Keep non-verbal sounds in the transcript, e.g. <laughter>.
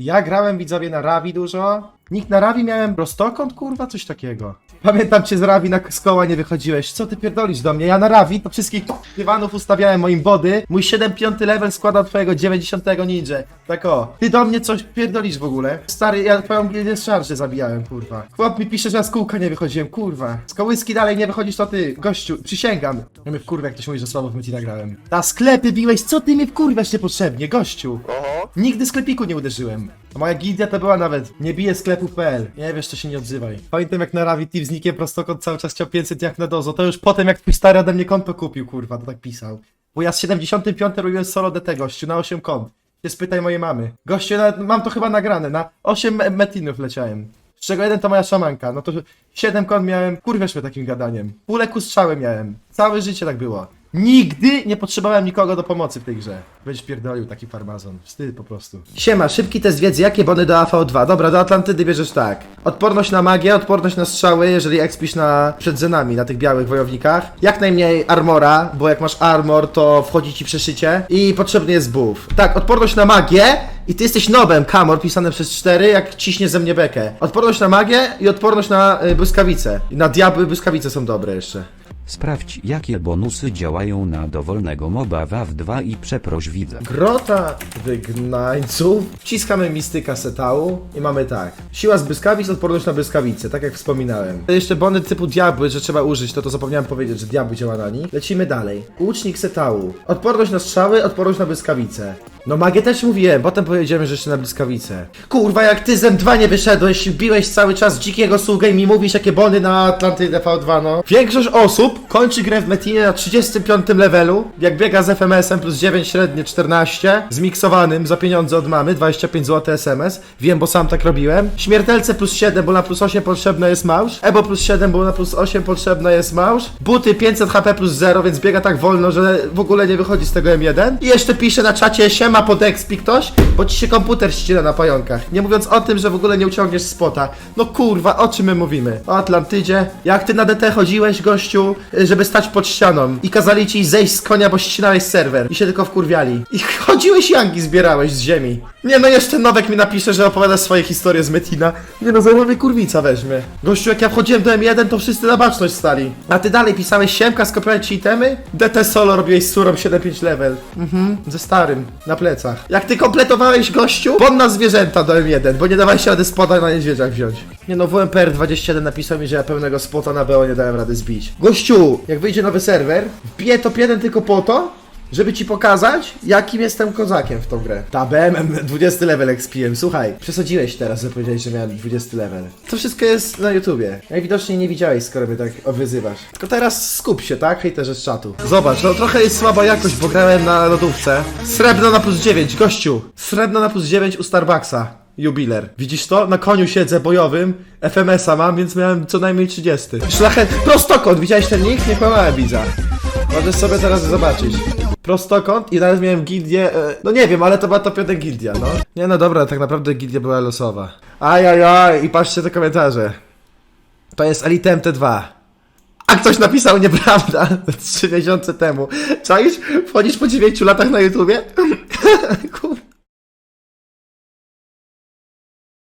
Ja grałem widzowie na Ravi dużo. Nikt na Ravi miałem prostokąt, kurwa, coś takiego. Pamiętam cię z Ravi na z koła nie wychodziłeś. Co ty pierdolisz do mnie? Ja na Ravi to wszystkich dywanów ustawiałem moim body. Mój 7-5 level składał twojego 90 ninja. Tak o. Ty do mnie coś pierdolisz w ogóle. Stary, ja twoją gildię zabijałem, kurwa. Chłop mi pisze, że ja z kółka nie wychodziłem, kurwa. Z kołyski dalej nie wychodzisz, to ty, gościu, przysięgam. Ja mnie w kurwa, jak ktoś mówi, że słabo w myci nagrałem. Na sklepy biłeś, co ty mnie wkurwiasz niepotrzebnie, gościu? Nigdy sklepiku nie uderzyłem. Moja gildia to była nawet nie bije sklepów.pl. Nie wiesz, to się nie odzywaj. Pamiętam jak na Ravi Team z nikiem prostokąt cały czas chciał 500 jak na dozo. To już potem jak twój stary ode mnie konto kupił, kurwa, to tak pisał. Bo ja z 75 robiłem solo DT gościu na 8 kont. Nie spytaj mojej mamy. Gościu, nawet mam to chyba nagrane, na 8 me- metinów leciałem. Z czego jeden to moja szamanka, no to 7 kont miałem, kurwiesz mnie takim gadaniem. Pulę kustrzały miałem. Całe życie tak było. Nigdy nie potrzebowałem nikogo do pomocy w tej grze. Będziesz pierdolił taki farmazon. Wstyd po prostu. Siema, szybki test wiedzy. Jakie bony do AV2? Dobra, do Atlantydy bierzesz tak. Odporność na magię, odporność na strzały, jeżeli expisz na przed zenami, na tych białych wojownikach. Jak najmniej armora, bo jak masz armor, to wchodzi ci przeszycie. I potrzebny jest buff. Tak, odporność na magię i ty jesteś nobem, kamor, pisane przez 4, jak ciśnie ze mnie bekę. Odporność na magię i odporność na y, błyskawice. Na diabły błyskawice są dobre jeszcze. Sprawdź jakie bonusy działają na dowolnego moba WAW2 i przeproś widza. Grota wygnańców. Wciskamy mistyka setału i mamy tak. Siła z błyskawic, odporność na błyskawice, tak jak wspominałem. Jeszcze bony typu diabły, że trzeba użyć, to to zapomniałem powiedzieć, że diabły działa na nich. Lecimy dalej. Łucznik setału. Odporność na strzały, odporność na błyskawice. No magię też mówiłem, potem powiedziałem, że jeszcze na błyskawice. Kurwa, jak ty zem 2 nie wyszedłeś, biłeś cały czas dzikiego sługę i mi mówisz jakie bony na Atlantydę V2, no. Większość osób kończy grę w Metinie na 35 levelu, jak biega z FMS-em plus 9 średnie 14, zmiksowanym za pieniądze od mamy, 25 zł SMS, wiem, bo sam tak robiłem. Śmiertelce plus 7, bo na plus 8 potrzebna jest małż, Ebo plus 7, bo na plus 8 potrzebna jest małż, buty 500 HP plus 0, więc biega tak wolno, że w ogóle nie wychodzi z tego M1. I jeszcze pisze na czacie, siema pod expi ktoś, bo ci się komputer ścina na pająkach. Nie mówiąc o tym, że w ogóle nie uciągniesz spota. No kurwa, o czym my mówimy? O Atlantydzie? Jak ty na DT chodziłeś, gościu, żeby stać pod ścianą i kazali ci zejść z konia, bo ścinałeś serwer i się tylko wkurwiali. I <laughs> chodziłeś jangi zbierałeś z ziemi. Nie no, jeszcze Nowek mi napisze, że opowiada swoje historie z Metina. Nie no, zarobię kurwica weźmie. Gościu, jak ja wchodziłem do M1, to wszyscy na baczność stali. A ty dalej pisałeś siemka, skopiowałeś ci itemy? DT solo robiłeś z surą 7-5 level. Mhm, ze starym, na plecach. Jak ty kompletowałeś, gościu, bon na zwierzęta do M1, bo nie dawałeś rady spota na niedźwiedziach wziąć. Nie no, WMPR21 napisał mi, że ja pełnego spota na BO nie dałem rady zbić. Gościu, jak wyjdzie nowy serwer, wbiję top 1 tylko po to, żeby ci pokazać, jakim jestem kozakiem w tą grę. Ta BMM 20 level XPM, słuchaj, przesadziłeś teraz, że powiedziałeś, że miałem 20 level. To wszystko jest na YouTubie. Najwidoczniej nie widziałeś, skoro mnie tak wyzywasz. Tylko teraz skup się, tak? Hejterze z czatu. Zobacz, no trochę jest słaba jakość, bo grałem na lodówce. Srebrno na plus 9, gościu. Srebrno na plus 9 u Starbucksa. Jubiler. Widzisz to? Na koniu siedzę bojowym, FMS-a mam, więc miałem co najmniej 30. Szlachet... Prostokąt! Widziałeś ten nick? Nie kłamałem, widza. Możesz sobie teraz zobaczyć. Prostokąt i nawet miałem gildię, e, no nie wiem, ale to była top 1 gildia, no. Nie no dobra, tak naprawdę gildia była losowa. Ajajaj, i patrzcie te komentarze. To jest Elite MT2. A ktoś napisał nieprawda <laughs> trzy miesiące temu. Czaisz? Wchodzisz po 9 latach na YouTubie? <laughs> Kurwa.